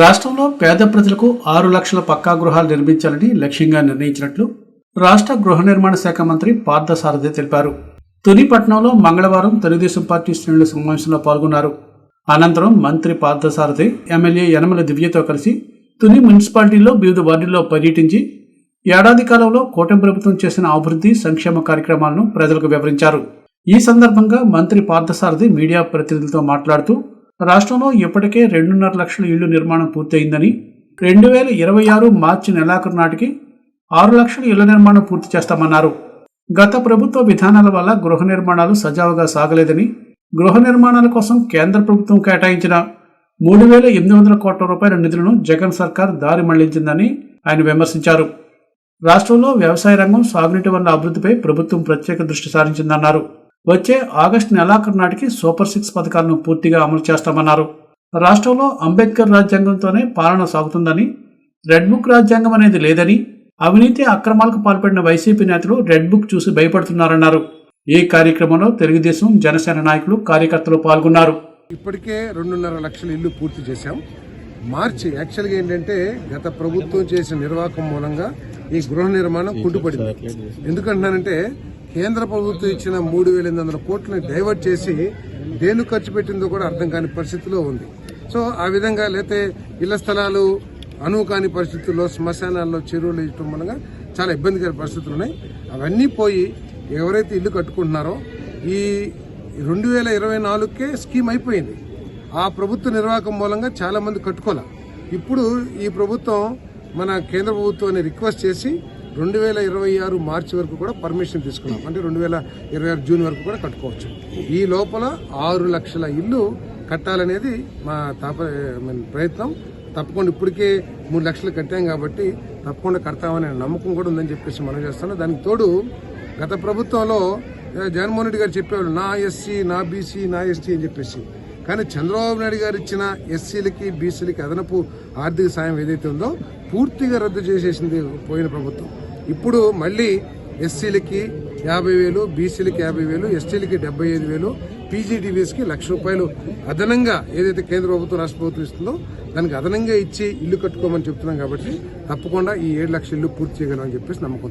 రాష్ట్రంలో పేద ప్రజలకు ఆరు లక్షల పక్కా గృహాలు నిర్మించాలని లక్ష్యంగా నిర్ణయించినట్లు రాష్ట్ర గృహ నిర్మాణ శాఖ మంత్రి పార్థసారథి తెలిపారు. తుని పట్టణంలో మంగళవారం తెలుగుదేశం పార్టీ శ్రేణుల సమావేశంలో పాల్గొన్నారు. అనంతరం మంత్రి పార్థసారథి ఎమ్మెల్యే యనమల దివ్యతో కలిసి తుని మున్సిపాలిటీలో వివిధ వార్డుల్లో పర్యటించి ఏడాది కాలంలో కూటమి ప్రభుత్వం చేసిన అభివృద్ధి సంక్షేమ కార్యక్రమాలను ప్రజలకు వివరించారు. ఈ సందర్భంగా మంత్రి పార్థసారథి మీడియా ప్రతినిధులతో మాట్లాడుతూ రాష్ట్రంలో ఇప్పటికే రెండున్నర లక్షల ఇళ్ళు నిర్మాణం పూర్తయిందని రెండు వేల ఇరవై ఆరు మార్చి నెలాఖరు నాటికి ఆరు లక్షల ఇళ్ళ నిర్మాణం పూర్తి చేస్తామన్నారు. గత ప్రభుత్వ విధానాల వల్ల గృహ నిర్మాణాలు సజావుగా సాగలేదని గృహ నిర్మాణాల కోసం కేంద్ర ప్రభుత్వం కేటాయించిన మూడు వేల ఎనిమిది వందల కోట్ల రూపాయల నిధులను జగన్ సర్కార్ దారి మళ్ళించిందని ఆయన విమర్శించారు. రాష్ట్రంలో వ్యవసాయ రంగం సాగునీటి వల్ల అభివృద్ధిపై ప్రభుత్వం ప్రత్యేక దృష్టి సారించిందన్నారు. వచ్చే ఆగస్టు నెలాఖరు నాటికి సూపర్ సిక్స్ పథకాలను పూర్తిగా అమలు చేస్తామన్నారు. రాష్ట్రంలో అంబేద్కర్ రాజ్యాంగంతోనే పాలన సాగుతుందని రెడ్ బుక్ రాజ్యాంగం అనేది లేదని అవినీతి అక్రమాలకు పాల్పడిన వైసీపీ నేతలు రెడ్ బుక్ చూసి భయపడుతున్నారన్నారు. ఈ కార్యక్రమంలో తెలుగుదేశం జనసేన నాయకులు కార్యకర్తలు పాల్గొన్నారు. ఇప్పటికే రెండున్నర లక్షల ఇల్లు పూర్తి చేశాం. మార్చి యాక్చువల్గా ఏంటంటే గత ప్రభుత్వం చేసిన నిర్వాహకం మూలంగా ఈ గృహ నిర్మాణం కుంటుపడింది. ఎందుకంటున్నానంటే కేంద్ర ప్రభుత్వం ఇచ్చిన మూడు వేల ఎనిమిది వందల కోట్లని డైవర్ట్ చేసి దేనికి ఖర్చు పెట్టిందో కూడా అర్థం కాని పరిస్థితిలో ఉంది. సో ఆ విధంగా లేతే ఇళ్ళ స్థలాలు అనువు కాని పరిస్థితుల్లో శ్మశానాల్లో చెరువులు ఇవ్వటం మూలంగా చాలా ఇబ్బందికర పరిస్థితులు ఉన్నాయి. అవన్నీ పోయి ఎవరైతే ఇల్లు కట్టుకుంటున్నారో ఈ రెండు వేల ఇరవై నాలుగుకే స్కీమ్ అయిపోయింది. ఆ ప్రభుత్వ నిర్వాహకం మూలంగా చాలా మంది కట్టుకోలే. ఇప్పుడు ఈ ప్రభుత్వం మన కేంద్ర ప్రభుత్వాన్ని రిక్వెస్ట్ చేసి రెండు వేల ఇరవై ఆరు మార్చి వరకు కూడా పర్మిషన్ తీసుకున్నాం. అంటే రెండు వేల ఇరవై ఆరు జూన్ వరకు కూడా కట్టుకోవచ్చు. ఈ లోపల ఆరు లక్షల ఇల్లు కట్టాలనేది మా తాప ప్రయత్నం. తప్పకుండా ఇప్పటికే మూడు లక్షలు కట్టాం కాబట్టి తప్పకుండా కడతామనే నమ్మకం కూడా ఉందని చెప్పేసి మనం చేస్తున్నాం. దానికి తోడు గత ప్రభుత్వంలో జగన్మోహన్ రెడ్డి గారు చెప్పేవాళ్ళు నా ఎస్సీ నా బీసీ నా ఎస్టీ అని చెప్పేసి. కానీ చంద్రబాబు నాయుడు గారు ఇచ్చిన ఎస్సీలకి బీసీలకి అదనపు ఆర్థిక సాయం ఏదైతే ఉందో పూర్తిగా రద్దు చేసేసింది పోయిన ప్రభుత్వం. ఇప్పుడు మళ్ళీ ఎస్సీలకి యాభై వేలు బీసీలకి యాభై వేలు ఎస్టీలకి డెబ్బై ఐదు వేలు పీజీడీవీఎస్కి లక్ష రూపాయలు అదనంగా ఏదైతే కేంద్ర ప్రభుత్వం రాష్ట్ర ప్రభుత్వం ఇస్తుందో దానికి అదనంగా ఇచ్చి ఇల్లు కట్టుకోమని చెప్తున్నాం కాబట్టి తప్పకుండా ఈ ఏడు లక్షల ఇల్లు పూర్తి చేయగలం అని చెప్పేసి నమ్మకం.